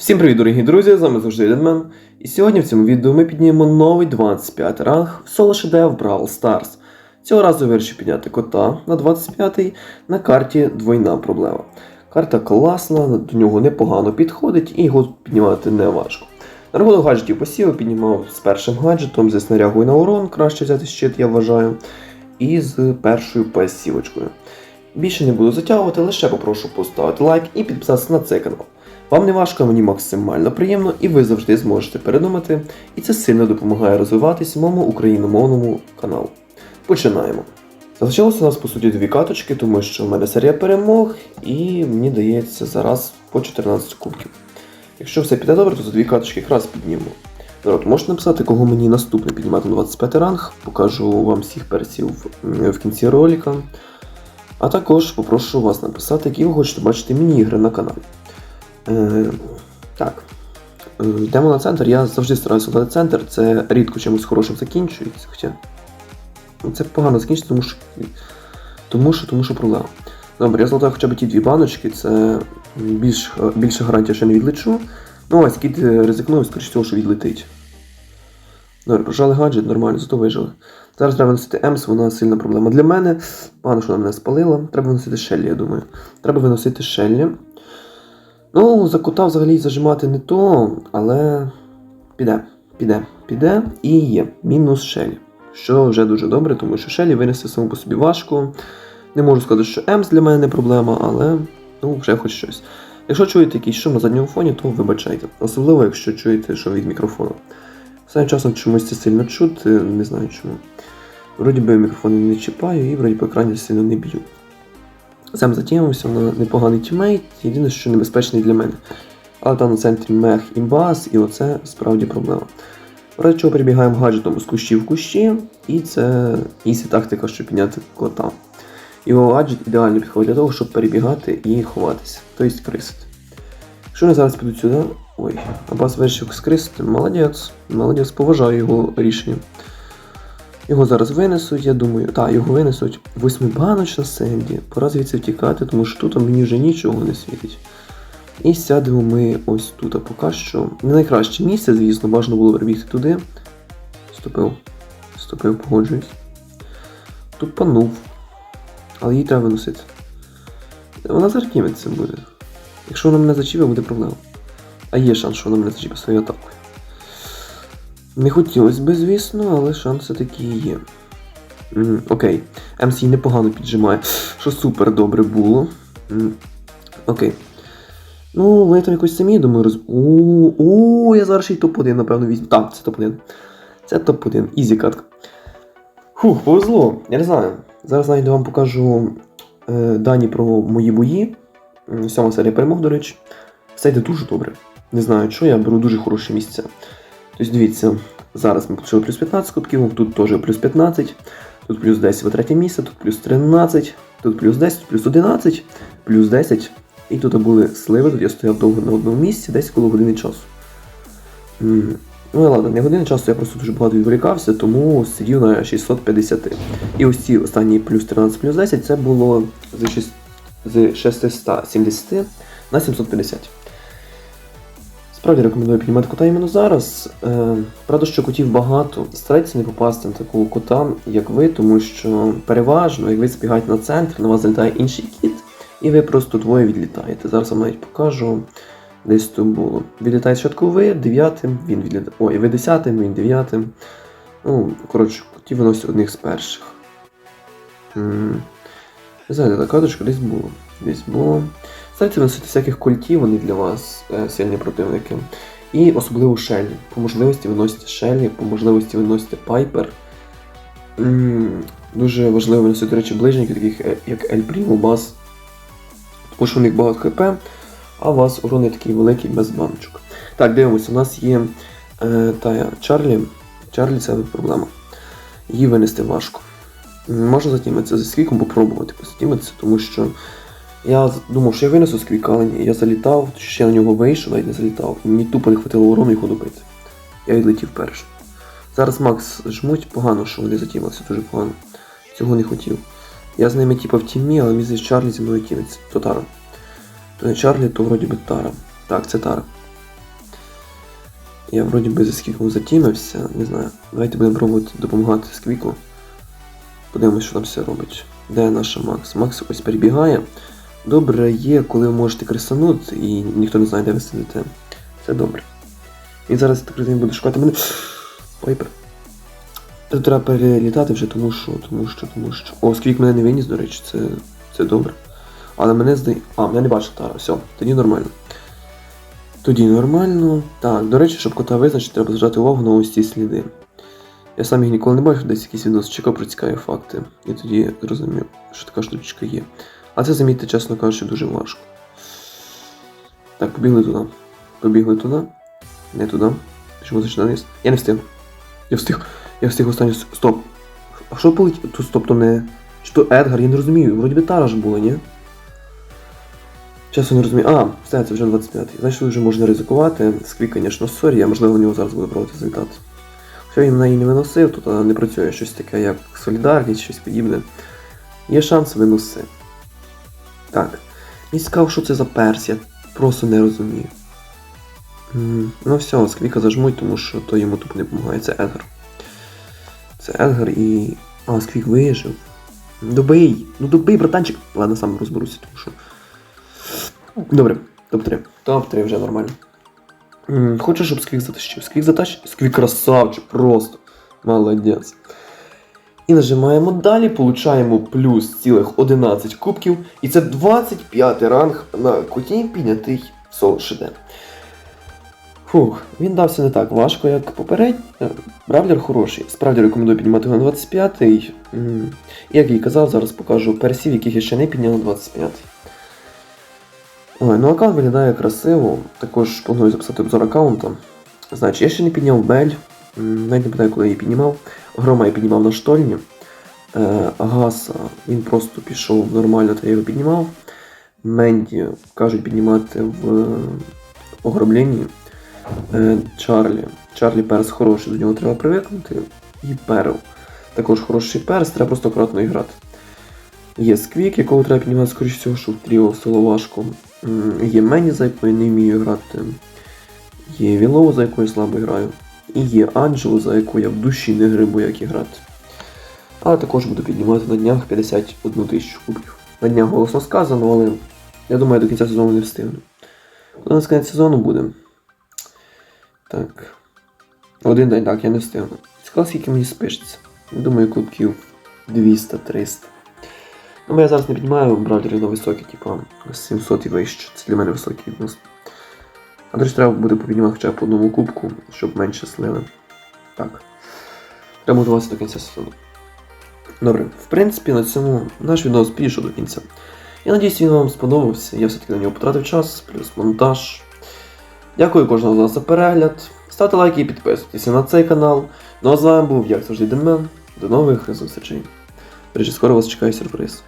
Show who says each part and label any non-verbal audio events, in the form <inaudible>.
Speaker 1: Всім привіт, дорогі друзі! З вами завжди Дедмен. І сьогодні в цьому відео ми піднімемо новий 25 ранг в соло шедев Brawl Stars. Цього разу вирішив підняти кота на 25-й на карті двойна проблема. Карта класна, до нього непогано підходить і його піднімати не важко. На рахунок гаджетів посіву піднімав з першим гаджетом, зі снарягою на урон, краще взяти щит, я вважаю, і з першою пасівочкою. Більше не буду затягувати, лише попрошу поставити лайк і підписатися на цей канал. Вам не важко, мені максимально приємно, і ви завжди зможете передумати, і це сильно допомагає розвиватись моєму україномовному каналу. Починаємо. Залишилося у нас по суті дві каточки, тому що в мене серія перемог, і мені дається зараз по 14 кубків. Якщо все піде добре, то за дві каточки якраз підніму. Народ, можете написати, кого мені наступне піднімати на 25 ранг, покажу вам всіх перців в кінці ролика. А також попрошу вас написати, які ви хочете бачити міні-ігри на каналі. Е, так. Е, Йдемо на центр. Я завжди стараюся дати центр. Це рідко чимось хорошим закінчується. Хоча. Це погано закінчиться, тому що. Тому що, тому що проблема. Добре, я золотаю хоча б ті дві баночки, це більш, більше гарантія, що я не відлечу. Ну, ось кіт е, ризикнув, скоріш всього, що відлетить. Добре, прожали гаджет, нормально, зато вижили. Зараз треба виносити Емс, вона сильна проблема. Для мене, погано, що вона мене спалила. Треба виносити Шеллі, я думаю. Треба виносити Шеллі. Ну, за кота взагалі зажимати не то, але піде, піде, піде і є. Мінус Шелі. Що вже дуже добре, тому що Шелі винести само по собі важко. Не можу сказати, що Емс для мене не проблема, але ну, вже хоч щось. Якщо чуєте якийсь шум на задньому фоні, то вибачайте. Особливо, якщо чуєте, що від мікрофону. Останнім часом чомусь це сильно чути, не знаю чому. Вроді би мікрофон не чіпаю і вроді по екрані сильно не б'ю. Сам затімався, вона непоганий тімейт, єдине, що небезпечний для мене. Але там на центрі мех і бас, і оце справді проблема. Ради чого перебігаємо гаджетом з кущі в кущі, і це ісі тактика, щоб підняти кота. Його гаджет ідеально підходить для того, щоб перебігати і ховатися, тобто крисити. Якщо вони зараз підуть сюди. Ой, Абас вирішив скрисити, молодець, молодець, поважаю його рішення. Його зараз винесуть, я думаю. Так, його винесуть. Восьмибаночна Сенді. Пора звідси втікати, тому що тут мені вже нічого не світить. І сядемо ми ось тут. А поки що. Не найкраще місце, звісно, бажано було прибігти туди. Ступив. Ступив, погоджуюсь. Тут панув. Але її треба виносити. Вона заркіметься буде. Якщо вона мене зачіпить, буде проблема. А є шанс, що вона мене зачіпить своєю атакою. Не хотілося би, звісно, але шанси такі є. Окей. МС її непогано піджимає, що супер добре було. Окей. Ну, вони там якось самі, думаю, роз. У, я зараз ще й топ-1, напевно, візьму. Так, це топ-1. Це топ-1. Ізі катка. Фух, повезло. Я не знаю. Зараз навіть вам покажу е, дані про мої бої. Сьома серія перемог, до речі. Все йде дуже добре. Не знаю, що, я беру дуже хороші місця. Тобто дивіться, зараз ми почали плюс 15 кубків, тут теж плюс 15, тут плюс 10 в третє місце, тут плюс 13, тут плюс 10, плюс 11, плюс 10. І тут були сливи, тут я стояв довго на одному місці, десь коло години часу. Ну і ладно, не години часу, я просто дуже багато відволікався, тому сидів на 650. І ось ці останні плюс 13, плюс 10 це було з 670 на 750. Справді рекомендую піднімати кота іменно зараз. Е, правда, що котів багато. Старайтеся не попасти на такого кота, як ви, тому що переважно, як ви збігаєте на центр, на вас залітає інший кіт, і ви просто двоє відлітаєте. Зараз вам навіть покажу. Десь тут було. Відлітає спочатку ви, дев'ятим, він відлітає. Ой, ви десятим, він дев'ятим. Ну, коротше, котів виносять одних з перших. Не знаю, де та карточка десь було. Десь було. Старайтеся виносити всяких кольтів, вони для вас е, сильні противники. І особливо Шеллі. По можливості виносите Шеллі, по можливості виносите Пайпер. Дуже важливо виносити, до речі, ближники, таких е, як Ель Прімо, Бас. Тому що у них багато ХП, а у вас урони такі великі без баночок. Так, дивимося, у нас є е, та Чарлі. Чарлі це проблема. Її винести важко. Можна затімитися за сквіком попробувати посатімитися, тому що я думав, що я винесу але ні, я залітав, ще на нього вийшов, навіть не залітав, мені тупо не хватило урону його добити. Я відлетів першим. Зараз Макс жмуть, погано, що вони затімилися, дуже погано. Цього не хотів. Я з ними типу в тімі, але мій Чарлі зі мною тімиться. То Тара. То не Чарлі, то вроді би Тара. Так, це Тара. Я вроді би за скіком затімився, не знаю. Давайте будемо пробувати допомагати Сквіку. Подивимось, що там все робить. Де наша Макс? Макс ось перебігає. Добре є, коли ви можете крисанути і ніхто не знає, де ви сидите. Це добре. Він зараз так розумію, буде шукати мене. <gasps> Пайпер. Тут треба перелітати вже, тому що, тому що, тому що. О, сквік мене не виніс, до речі, це, це добре. Але мене здає. А, мене не бачив Тара, все, тоді нормально. Тоді нормально. Так, до речі, щоб кота визначити, треба зважати увагу на ось ці сліди. Я сам їх ніколи не бачив, десь якийсь відос чекав про цікаві факти. І тоді зрозумів, що така штучка є. А це замітити, чесно кажучи, дуже важко. Так, побігли туди. Побігли туди. Не туди. Чому зайшли вниз? Я не встиг. Я встиг. Я встиг останню. Стоп. А що полетіло? Тут стоп, то не. Чи то Едгар, я не розумію. Вроді би Тара ж була, ні? Чесно не розумію. А, все, це вже 25-й. Значить, вже можна ризикувати. Сквік, звісно, сорі, я можливо у нього зараз буду пробувати залітати. Що він на її не виносив, тут не працює щось таке, як солідарність, щось подібне. Є шанс виноси. Так. Мені цікаво, що це за перс, я просто не розумію. Ну все, Сквіка зажмуть, тому що то йому тут не допомагає. Це Едгар. Це Едгар і. А, Сквік вижив. Добий! Ну добий, братанчик! Ладно, сам розберуся, тому що. Добре, топ-3. Топ-3 вже нормально. Хочу, щоб Сквік затащив. Сквік затащив. Сквік красавчик, просто. Молодець. І нажимаємо далі, получаємо плюс цілих 11 кубків. І це 25 ранг на куті піднятий в соло Фух, він дався не так важко, як попередній. Бравлер хороший. Справді рекомендую піднімати його на 25-й. Як я і казав, зараз покажу персів, яких я ще не підняв на 25-й. Ой, ну аккаунт виглядає красиво. Також планую записати обзор аккаунта. Значить, я ще не підняв Бель. Навіть не пам'ятаю, коли я її піднімав. Грома я піднімав на штольні. Е, Гаса він просто пішов нормально, то я його піднімав. Менді кажуть піднімати в огробленні. Е, Чарлі. Чарлі перс хороший, до нього треба привикнути. І Перл. Також хороший перс, треба просто акуратно грати. Є Сквік, якого треба піднімати, скоріш всього, що в тріо село важко. Є Мені, за якою не вмію грати. Є Вілоу, за якою слабо граю. І є Анджело, за яку я в душі не грибу, як і грати. Але також буду піднімати на днях 51 тисячу кубків. На днях голосно сказано, але я думаю, до кінця сезону не встигну. Коли у нас кінець сезону буде. Так. Один день так, я не встигну. Цікаво, скільки мені спишеться. Думаю, кубків 200-300. Ну, я зараз не піднімаю браузери на високі, типу 700 і вище. Це для мене високий віднос. А до речі, треба буде попіднімати хоча б по одному кубку, щоб менше слили. Так. Треба готуватися до кінця сезону. Добре, в принципі, на цьому наш відео підійшов до кінця. Я надіюсь, він вам сподобався. Я все-таки на нього потратив час, плюс монтаж. Дякую кожному з вас за перегляд. Ставте лайки і підписуйтесь на цей канал. Ну а з вами був, як завжди, Демен. До нових зустрічей. До речі, скоро вас чекає сюрприз.